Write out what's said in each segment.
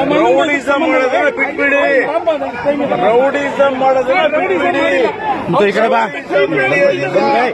Rowdyism ಮಾಡೋದನ್ನ ಬಿಟ್ಬಿಡಿ rowdyism ಮಾಡೋದನ್ನ ಬಿಟ್ಬಿಡಿ ಇಂತ ಈ ಕಡೆ ಬಾ ರೌಡಿಸಂ ನಡೆಯೋದಿಲ್ಲ. ಏಯ್,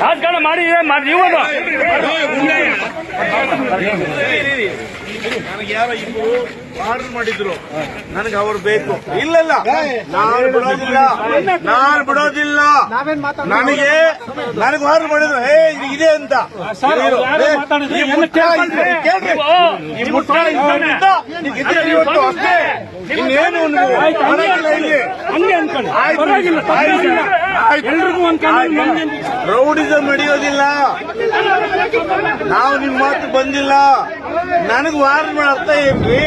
ರಾಜಕಾರಣ ಮಾಡಿ ಮಾಡಿ ನೀವು ನನಗೆ ಯಾರೋ ಇಬ್ರು ಆರ್ಡರ್ ಮಾಡಿದ್ರು. ನನಗೆ ಅವ್ರು ಬೇಕು. ಇಲ್ಲಲ್ಲ. ನಾನು ಬಿಡೋದಿಲ್ಲ. ನಾನು ಬಿಡೋದಿಲ್ಲ. ನನಗೆ ನನಗೆ ಆರ್ಡರ್ ಮಾಡಿದ್ರು. ಏ ಇದು ಇದೆ ಅಂತ. ಇವತ್ತು ಅಷ್ಟೇ. ಇನ್ನೇನು ರೌಡಿಸಮ್ ನಡೆಯೋದಿಲ್ಲ ನಾವು ನಿಮ್ ಮಾತು ಬಂದಿಲ್ಲ. ನನಗ್ ವಾರ ಮಾಡ್ತಾ ಏನ್ರಿ?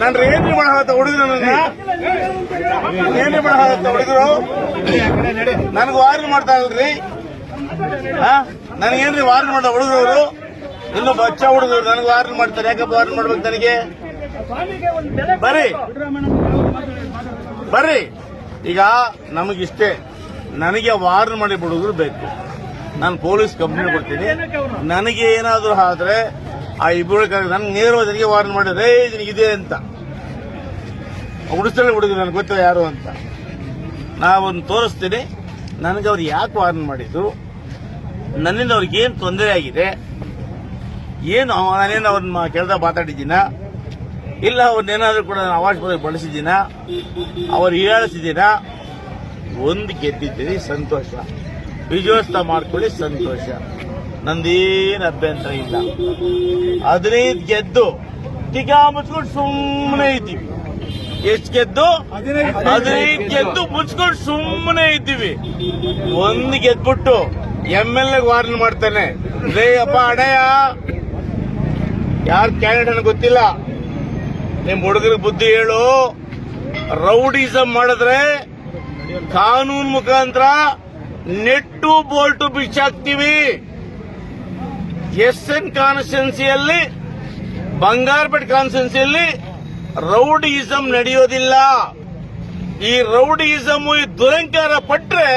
ನಾನು ಏನ್ರಿ ಮಾಡತ್ತ ಹುಡುಗರು ನನ್ನ ಏನ್ರಿ ಮಾಡತ್ತ ಹುಡುಗರು ನನಗೆ ವಾರ್ನ್ ಮಾಡ್ತಾ ಇಲ್ರಿ ನನಗೇನ್ರಿ ವಾರ್ನ್ ಮಾಡ ಹುಡುಗರು ಇನ್ನು ಬಚ್ಚ ಹುಡುಗರು ನನಗೆ ವಾರ್ನ್ ಮಾಡ್ತಾರೆ. ಯಾಕಪ್ಪ ವಾರ್ನ್ ಮಾಡ್ಬೇಕು ನನಗೆ ಬರ್ರಿ. ಬರ್ರಿ. ಈಗ ನಮಗಿಷ್ಟೇ. ನನಗೆ ವಾರ್ನ್ ಮಾಡಿ ಬಿಡುಗರು ಬೇಕು. ನಾನು ಪೊಲೀಸ್ ಕಂಪ್ಲೇಂಟ್ ಕೊಡ್ತೀನಿ. ನನಗೆ ಏನಾದರೂ ಆದ್ರೆ ಆ ಇಬ್ಬರು ನನ್ನ ನೇರವಾಗಿ ನನಗೆ ವಾರ್ನ್ ಮಾಡಿದ್ರೆ ಇದೆ ಅಂತ. ಉಡಿಸ್ತಾಳೆ ಹುಡುಗ ನನಗೆ ಗೊತ್ತಿಲ್ಲ ಯಾರು ಅಂತ. ನಾವೊಂದು ತೋರಿಸ್ತೀನಿ. ನನಗೆ ಅವ್ರು ಯಾಕೆ ವಾರ್ನ್ ಮಾಡಿದ್ರು? ನನ್ನಿಂದ ಅವ್ರಿಗೆ ಏನು ತೊಂದರೆ ಆಗಿದೆ? ಏನು ನಾನೇನು ಅವ್ರನ್ನ ಕೆಲಸ ಮಾತಾಡಿದ್ದೀನ? ಇಲ್ಲ ಅವ್ರನ್ನೇನಾದ್ರೂ ಕೂಡ ನಾನು ಅವಾಜ್ ಪದ ಬಳಸಿದ್ದೀನ? ಅವ್ರು ಹೀಯಾಳಿಸಿದ್ದೀನ? ಒಂದು ಗೆದ್ದಿದ್ದೀರಿ, ಸಂತೋಷ. ವಿಜಯೋತ್ಸವ ಮಾಡ್ಕೊಳ್ಳಿ, ಸಂತೋಷ. ನಂದೇನು ಅಭ್ಯಂತರ ಇಲ್ಲ. ಹದಿನೈದು ಗೆದ್ದು ಟೀಕಾ ಮುಚ್ಕೊಂಡು ಸುಮ್ಮನೆ ಇದ್ದೀವಿ. ಎಷ್ಟು ಗೆದ್ದು? ಹದಿನೈದು ಗೆದ್ದು ಮುಚ್ಕೊಂಡು ಸುಮ್ಮನೆ ಇದ್ದೀವಿ. ಒಂದು ಗೆದ್ಬಿಟ್ಟು ಎಂ ಎಲ್ ಎ ವಾರ್ನ್ ಮಾಡ್ತಾನೆ. ರೇ ಅಪ್ಪ, ಅಡಯ. ಯಾರು ಕ್ಯಾಂಡಿಡೇಟ್ ಗೊತ್ತಿಲ್ಲ. ನಿಮ್ ಹುಡುಗರ ಬುದ್ಧಿ ಹೇಳು. ರೌಡಿಸಮ್ ಮಾಡಿದ್ರೆ ಕಾನೂನು ಮುಖಾಂತರ ನೆಟ್ಟು ಬೋಲ್ಟು ಬಿಚ್ಚಾಕ್ತಿವಿ ಎಸ್ ಎನ್ ಕಾನ್ಸ್ಟಿಟ್ಯೂನ್ಸಿಯಲ್ಲಿ ಬಂಗಾರಪೇಟೆ ಕಾನ್ಸ್ಟಿಟ್ಯೂನ್ಸಿಯಲ್ಲಿ ರೌಡಿಸಂ ನಡೆಯೋದಿಲ್ಲ. ಈ ರೌಡಿಯಿಸಮ್ ಈ ದುರಂಕಾರ ಪಟ್ಟರೆ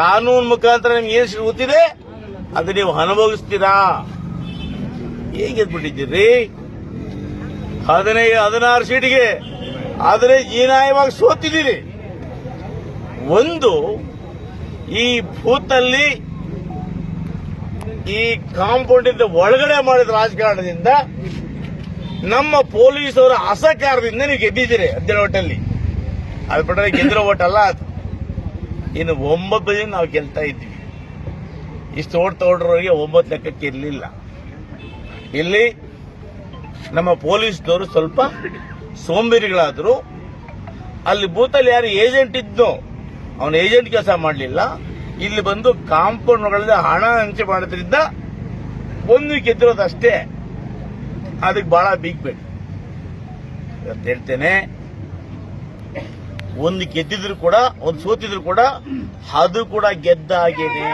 ಕಾನೂನು ಮುಖಾಂತರ ನಿಮ್ಗೆ ಏನು ಸಿಗುತ್ತಿದೆ ಅದು ನೀವು ಅನುಭವಿಸ್ತೀರಾ? ಹೇಗೆ ಬಿಟ್ಟಿದ್ದೀರಿ ಹದಿನೈದು, ಹದಿನಾರು ಸೀಟಿಗೆ. ಆದರೆ ಹೀನಾಯವಾಗಿ ಸೋತಿದ್ದೀರಿ. ಒಂದು, ಈ ಬೂತಲ್ಲಿ ಈ ಕಾಂಪೌಂಡ್ ಇಂದ ಒಳಗಡೆ ಮಾಡಿದ ರಾಜಕಾರಣದಿಂದ ನಮ್ಮ ಪೊಲೀಸರ ಅಸಕಾರದಿಂದ ನೀವು ಗೆದ್ದಿದ್ದೀರಿ ಹದಿನೇಳು ಓಟಲ್ಲಿ. ಅದು ಬಿಟ್ಟರೆ ಗೆದ್ದಿರೋ ಓಟಲ್ಲ ಅದು. ಇನ್ನು ಒಂಬತ್ತು ಜನ ನಾವು ಗೆಲ್ತಾ ಇದ್ವಿ ಇಷ್ಟು ಓಟ್ ತಗೊಂಡ್ರವರಿಗೆ ಒಂಬತ್ತು ಲೆಕ್ಕಕ್ಕೆ ಇರಲಿಲ್ಲ. ಇಲ್ಲಿ ನಮ್ಮ ಪೊಲೀಸ್ನವರು ಸ್ವಲ್ಪ ಸೋಂಬೇರಿಗಳಾದ್ರು. ಅಲ್ಲಿ ಬೂತಲ್ಲಿ ಯಾರು ಏಜೆಂಟ್ ಇದ್ನೋ ಅವನ ಏಜೆಂಟ್ ಕೆಲಸ ಮಾಡಲಿಲ್ಲ. ಇಲ್ಲಿ ಬಂದು ಕಾಂಪೌಂಡ್ಗಳಲ್ಲಿ ಹಣ ಹಂಚೆ ಮಾಡೋದ್ರಿಂದ ಒಂದು ಗೆದ್ದಿರೋದಷ್ಟೇ. ಅದಕ್ಕೆ ಬಹಳ ಬೀಗ್ಬೇಕು ಇವತ್ತು ಹೇಳ್ತೇನೆ, ಒಂದು ಗೆದ್ದಿದ್ರು ಕೂಡ, ಒಂದು ಸೋತಿದ್ರು ಕೂಡ, ಅದು ಕೂಡ ಗೆದ್ದಾಗಿದೆ.